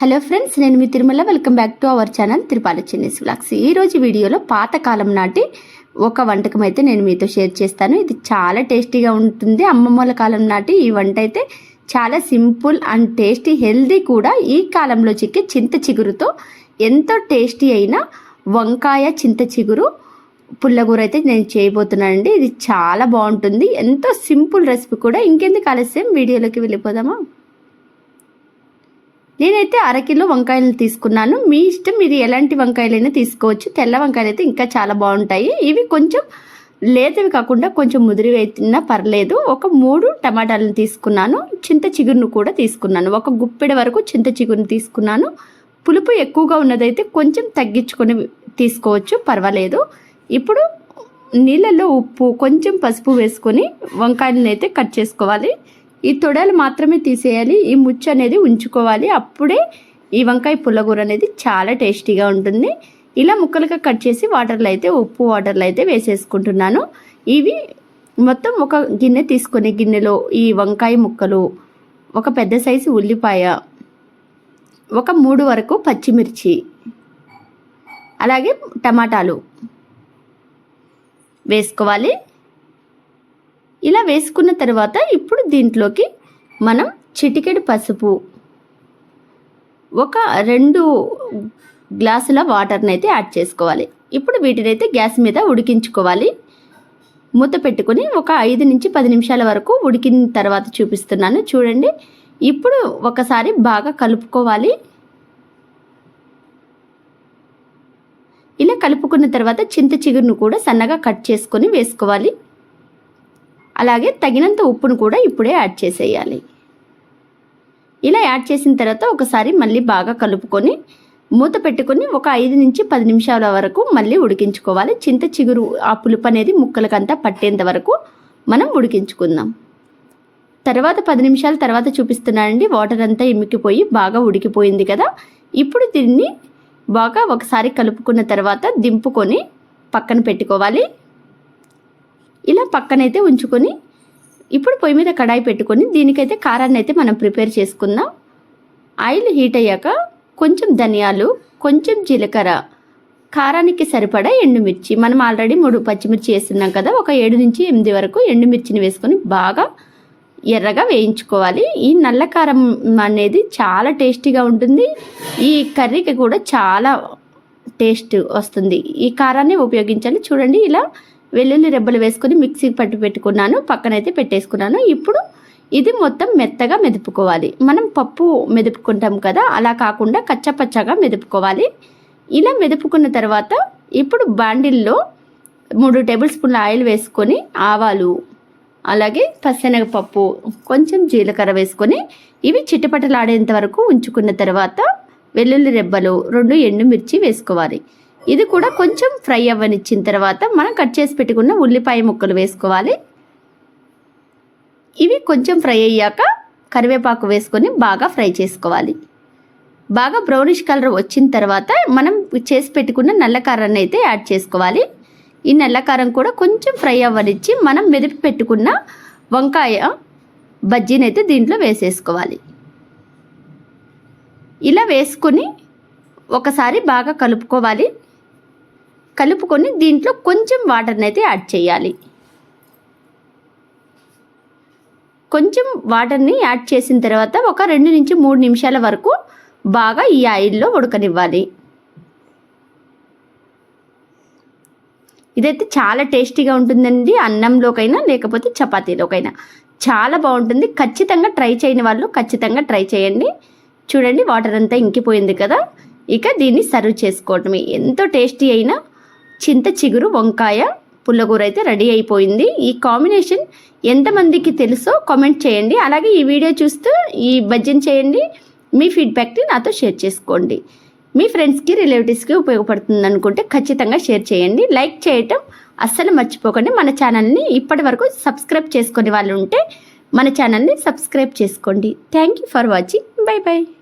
Hello friends నేను మీ Tirumala. Welcome back to our channel Tirupala Chinni's vlogs ఈరోజు వీడియోలో పాతకాలం నాటి ఒక వంటకం అయితే నేను మీతో షేర్ చేస్తాను. ఇది చాలా టేస్టీగా ఉంటుంది. అమ్మమ్మల కాలం నాటి ఈ వంట అయితే చాలా సింపుల్ అండ్ టేస్టీ హెల్దీ కూడా ఈ కాలంలో చిక్కే చింత చిగురుతో ఎంతో టేస్టీ అయిన వంకాయ చింత చిగురు పుల్లగూర అయితే నేను చేయబోతున్నానండి ఇది చాలా బాగుంటుంది. ఎంతో సింపుల్ రెసిపీ కూడా. ఇంకెందుకు ఆలస్యం? వీడియోలోకి వెళ్ళిపోదామా? నేనైతే అరకిలో వంకాయలు తీసుకున్నాను. మీ ఇష్టం మీరు ఎలాంటి వంకాయలైనా తీసుకోవచ్చు. తెల్ల వంకాయలు అయితే ఇంకా చాలా బాగుంటాయి. ఇవి కొంచెం లేతవి కాకుండా కొంచెం ముదిరివి అయినా పర్లేదు. ఒక మూడు టమాటాలను తీసుకున్నాను. చింత చిగురును కూడా తీసుకున్నాను. ఒక గుప్పెడ వరకు చింత చిగురును తీసుకున్నాను. పులుపు ఎక్కువగా ఉన్నదైతే కొంచెం తగ్గించుకొని తీసుకోవచ్చు. పర్వాలేదు. ఇప్పుడు నీళ్ళల్లో ఉప్పు కొంచెం పసుపు వేసుకొని వంకాయలను అయితే కట్ చేసుకోవాలి. ఈ తొడలు మాత్రమే తీసేయాలి. ఈ ముచ్చు అనేది ఉంచుకోవాలి. అప్పుడే ఈ వంకాయ పుల్లగూర అనేది చాలా టేస్టీగా ఉంటుంది. ఇలా ముక్కలుగా కట్ చేసి వాటర్లో అయితే ఉప్పు వాటర్లో అయితే వేసేసుకుంటున్నాను. ఇవి మొత్తం ఒక గిన్నె తీసుకునే గిన్నెలో ఈ వంకాయ ముక్కలు ఒక పెద్ద సైజు ఉల్లిపాయ ఒక మూడు వరకు పచ్చిమిర్చి అలాగే టమాటాలు వేసుకోవాలి. ఇలా వేసుకున్న తర్వాత ఇప్పుడు దీంట్లోకి మనం చిటికెడు పసుపు ఒక రెండు గ్లాసుల వాటర్ని అయితే యాడ్ చేసుకోవాలి. ఇప్పుడు వీటిని అయితే గ్యాస్ మీద ఉడికించుకోవాలి. మూత పెట్టుకొని ఒక ఐదు నుంచి పది నిమిషాల వరకు ఉడికిన తర్వాత చూపిస్తున్నాను. చూడండి. ఇప్పుడు ఒకసారి బాగా కలుపుకోవాలి. ఇలా కలుపుకున్న తర్వాత చింత చిగురును కూడా సన్నగా కట్ చేసుకొని వేసుకోవాలి. అలాగే తగినంత ఉప్పును కూడా ఇప్పుడే యాడ్ చేసేయాలి. ఇలా యాడ్ చేసిన తర్వాత ఒకసారి మళ్ళీ బాగా కలుపుకొని మూత పెట్టుకొని ఒక ఐదు నుంచి పది నిమిషాల వరకు మళ్ళీ ఉడికించుకోవాలి. చింత చిగురు ఆ పులుపు అనేది ముక్కలకంతా పట్టేంత వరకు మనం ఉడికించుకుందాం. తర్వాత పది నిమిషాల తర్వాత చూపిస్తున్నానండి వాటర్ అంతా ఇమికిపోయి బాగా ఉడికిపోయింది కదా. ఇప్పుడు దీన్ని బాగా ఒకసారి కలుపుకున్న తర్వాత దింపుకొని పక్కన పెట్టుకోవాలి. ఇలా పక్కనైతే ఉంచుకొని ఇప్పుడు పొయ్యి మీద కడాయి పెట్టుకొని దీనికైతే కారాన్ని అయితే మనం ప్రిపేర్ చేసుకుందాం. ఆయిల్ హీట్ అయ్యాక కొంచెం ధనియాలు కొంచెం జీలకర్ర. కారానికి సరిపడా ఎండుమిర్చి. మనం ఆల్రెడీ మూడు పచ్చిమిర్చి వేస్తున్నాం కదా ఒక ఏడు నుంచి ఎనిమిది వరకు ఎండుమిర్చిని వేసుకొని బాగా ఎర్రగా వేయించుకోవాలి. ఈ నల్ల కారం అనేది చాలా టేస్టీగా ఉంటుంది. ఈ కర్రీకి కూడా చాలా టేస్ట్ వస్తుంది. ఈ కారాన్ని ఉపయోగించాలి. చూడండి ఇలా వెల్లుల్లి రెబ్బలు వేసుకొని మిక్సీ పట్టి పెట్టుకున్నాను పక్కనైతే పెట్టేసుకున్నాను. ఇప్పుడు ఇది మొత్తం మెత్తగా మెదుపుకోవాలి. మనం పప్పు మెదుపుకుంటాం కదా అలా కాకుండా కచ్చపచ్చగా మెదుపుకోవాలి. ఇలా మెదుపుకున్న తర్వాత ఇప్పుడు బాండిల్లో మూడు టేబుల్ స్పూన్ల ఆయిల్ వేసుకొని ఆవాలు అలాగే పచ్చనగపప్పు కొంచెం జీలకర్ర వేసుకొని ఇవి చిట్టపట్టలాడేంత వరకు ఉంచుకున్న తర్వాత వెల్లుల్లి రెబ్బలు రెండు ఎండుమిర్చి వేసుకోవాలి. ఇది కూడా కొంచెం ఫ్రై అవ్వనిచ్చిన తర్వాత మనం కట్ చేసి పెట్టుకున్న ఉల్లిపాయ ముక్కలు వేసుకోవాలి. ఇవి కొంచెం ఫ్రై అయ్యాక కరివేపాకు వేసుకొని బాగా ఫ్రై చేసుకోవాలి. బాగా బ్రౌనిష్ కలర్ వచ్చిన తర్వాత మనం చేసి పెట్టుకున్న నల్లకారాన్ని అయితే యాడ్ చేసుకోవాలి. ఈ నల్లకారం కూడా కొంచెం ఫ్రై అవ్వనిచ్చి మనం మెదిపి పెట్టుకున్న వంకాయ బజ్జీని అయితే దీంట్లో వేసేసుకోవాలి. ఇలా వేసుకొని ఒకసారి బాగా కలుపుకోవాలి. కలుపుకొని దీంట్లో కొంచెం వాటర్ని అయితే యాడ్ చేయాలి. కొంచెం వాటర్ని యాడ్ చేసిన తర్వాత ఒక రెండు నుంచి మూడు నిమిషాల వరకు బాగా ఈ ఆయిల్లో ఉడకనివ్వాలి. ఇదైతే చాలా టేస్టీగా ఉంటుందండి అన్నంలోకైనా లేకపోతే చపాతీలోకైనా. చాలా బాగుంటుంది. ఖచ్చితంగా ట్రై చేయని వాళ్ళు ఖచ్చితంగా ట్రై చేయండి. చూడండి వాటర్ అంతా ఇంకిపోయింది కదా. ఇక దీన్ని సర్వ్ చేసుకోవటమే. ఎంతో టేస్టీ అయినా చింత చిగురు వంకాయ పుల్లగూర అయితే రెడీ అయిపోయింది. ఈ కాంబినేషన్ ఎంతమందికి తెలుసో కామెంట్ చేయండి. అలాగే ఈ వీడియో చూస్తూ ఈ భజన చేయండి. మీ ఫీడ్బ్యాక్ని నాతో షేర్ చేసుకోండి. మీ ఫ్రెండ్స్కి రిలేటివ్స్కి ఉపయోగపడుతుంది అనుకుంటే ఖచ్చితంగా షేర్ చేయండి. లైక్ చేయటం అస్సలు మర్చిపోకండి. మన ఛానల్ని ఇప్పటి వరకు సబ్స్క్రైబ్ చేసుకునే వాళ్ళు ఉంటే మన ఛానల్ని సబ్స్క్రైబ్ చేసుకోండి. Thank you for watching. Bye bye